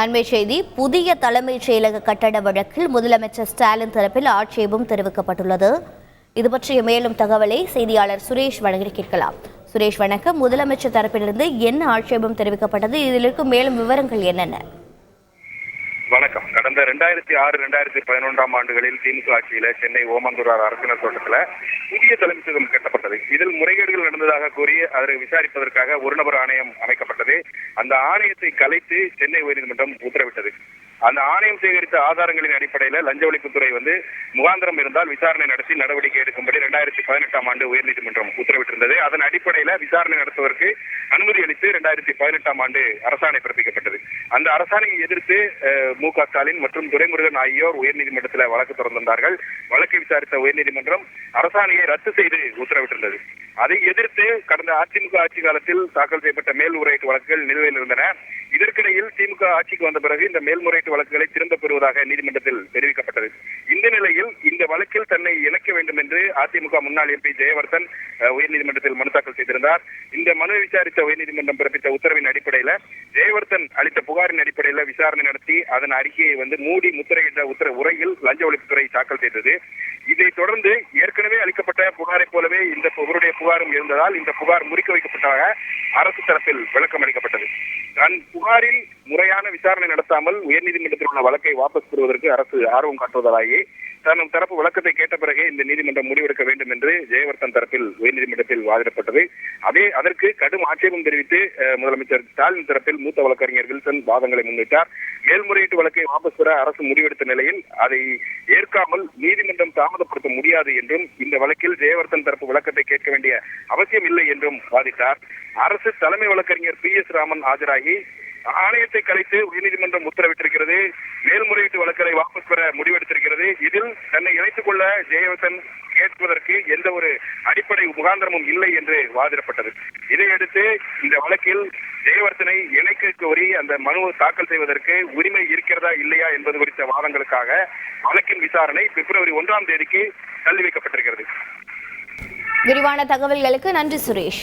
அண்மை செய்தி புதிய தலைமைச் செயலக கட்டட வழக்கில் முதலமைச்சர் ஸ்டாலின் தரப்பில் ஆட்சேபம் தெரிவிக்கப்பட்டுள்ளது. இது பற்றிய மேலும் தகவலை செய்தியாளர் சுரேஷ் வழங்கி கேட்கலாம். சுரேஷ் வணக்கம். முதலமைச்சர் தரப்பிலிருந்து என்ன ஆட்சேபம் தெரிவிக்கப்பட்டது? இதில் இருக்கும் மேலும் விவரங்கள் என்னென்ன? வணக்கம். கடந்த ரெண்டாயிரத்தி ஆறு ரெண்டாயிரத்தி பதினொன்றாம் ஆண்டுகளில் திமுக ஆட்சியில சென்னை ஓமந்தூரார் அரசினர் தோட்டத்தில் புதிய தலைமைத்துவம் கட்டப்பட்டது. இதில் முறைகேடுகள் நடந்ததாக கூறி அதனை விசாரிப்பதற்காக ஒரு நபர் ஆணையம் அமைக்கப்பட்டது. அந்த ஆணையத்தை கலைத்து சென்னை உயர்நீதிமன்றம் உத்தரவிட்டது. அந்த ஆணையம் சேகரித்த ஆதாரங்களின் அடிப்படையில் லஞ்ச ஒழிப்புத்துறை வந்து முகாந்திரம் இருந்தால் விசாரணை நடத்தி நடவடிக்கை எடுக்கும்படி ரெண்டாயிரத்தி பதினெட்டாம் ஆண்டு உயர்நீதிமன்றம் உத்தரவிட்டிருந்தது. அதன் அடிப்படையில் விசாரணை நடத்துவதற்கு அனுமதி அளித்து ரெண்டாயிரத்தி பதினெட்டாம் ஆண்டு அரசாணை பிறப்பிக்கப்பட்டது. அந்த அரசாணையை எதிர்த்து அஹ், மு க ஸ்டாலின் மற்றும் துரைமுருகன் ஆகியோர் உயர்நீதிமன்றத்தில் வழக்கு தொடர்ந்திருந்தார்கள். வழக்கை விசாரித்த உயர்நீதிமன்றம் அரசாணையை ரத்து செய்து உத்தரவிட்டிருந்தது. அதை எதிர்த்து கடந்த அதிமுக ஆட்சி காலத்தில் தாக்கல் செய்யப்பட்ட மேல்முறையீட்டு வழக்குகள் நிலுவையில் இருந்தன. இதற்கிடையில் திமுக ஆட்சிக்கு வந்த பிறகு இந்த மேல்முறையீட்டு வழக்குகளை திரும்ப பெறுவதாக நீதிமன்றத்தில் தெரிவிக்கப்பட்டது. இந்த நிலையில் இந்த வழக்கில் தன்னை இணைக்க வேண்டும் என்று அதிமுக முன்னாள் எம்பி ஜெயவர்தன் உயர்நீதிமன்றத்தில் மனு தாக்கல் செய்திருந்தார். இந்த மனுவை விசாரித்த உயர்நீதிமன்றம் பிறப்பித்த உத்தரவின் அடிப்படையில் ஜெயவர்தன் அளித்த புகாரின் அடிப்படையில் விசாரணை நடத்தி அதன் அறிக்கையை வந்து மூடி முத்திரையிட்ட உத்தர உரையில் லஞ்ச ஒழிப்புத்துறை தாக்கல் செய்தது. இதைத் தொடர்ந்து ஏற்கனவே அளிக்கப்பட்ட புகாரைப் போலவே இந்த இவருடைய புகாரும் இருந்ததால் இந்த புகார் முறிக்க வைக்கப்பட்டதாக அரசு தரப்பில் விளக்கம் அளிக்கப்பட்டது தன் புகாரில் முறையான விசாரணை நடத்தாமல் உயர்நீதிமன்றத்தில் உள்ள வழக்கை வாபஸ் பெறுவதற்கு அரசு ஆர்வம் காட்டுவதாலேயே தன் தரப்பு விளக்கத்தை கேட்ட பிறகே இந்த நீதிமன்றம் முடிவெடுக்க வேண்டும் என்று ஜெயவர்தன் தரப்பில் உயர்நீதிமன்றத்தில் வாதிடப்பட்டது. அதே அதற்கு கடும் ஆட்சேபம் தெரிவித்து முதலமைச்சர் ஸ்டாலின் தரப்பில் மூத்த வழக்கறிஞர் வில்சன் வாதங்களை முன்வைத்தார். மேல்முறையீட்டு வழக்கை வாபஸ் பெற அரசு முடிவெடுத்த நிலையில் அதை ஏற்காமல் நீதிமன்றம் தாமதப்படுத்த முடியாது என்றும் இந்த வழக்கில் ஜெயவர்தன் தரப்பு விளக்கத்தை கேட்க வேண்டிய அவசியம் இல்லை என்றும் வாதிட்டார். அரசு தலைமை வழக்கறிஞர் பி எஸ் ராமன் ஆஜராகி ஆணையத்தை கலைத்து உயர்நீதிமன்றம் உத்தரவிட்டிருக்கிறது. மேல்முறையீட்டு வழக்கை வாபஸ் பெற முடிவெடுத்திருக்கிறது. இதில் தன்னை இணைத்துக் கொள்ள ஜெயவசன் கேட்பதற்கு எந்த ஒரு அடிப்படை முகாந்திரமும் இல்லை என்று வாதிடப்பட்டது. இதையடுத்து இந்த வழக்கில் ஜெயவர்தனை இணைக்க கோரி அந்த மனு தாக்கல் செய்வதற்கு உரிமை இருக்கிறதா இல்லையா என்பது குறித்த வாதங்களுக்காக வழக்கின் விசாரணை பிப்ரவரி ஒன்றாம் தேதிக்கு தள்ளி வைக்கப்பட்டிருக்கிறது விரிவான தகவல்களுக்கு நன்றி சுரேஷ்.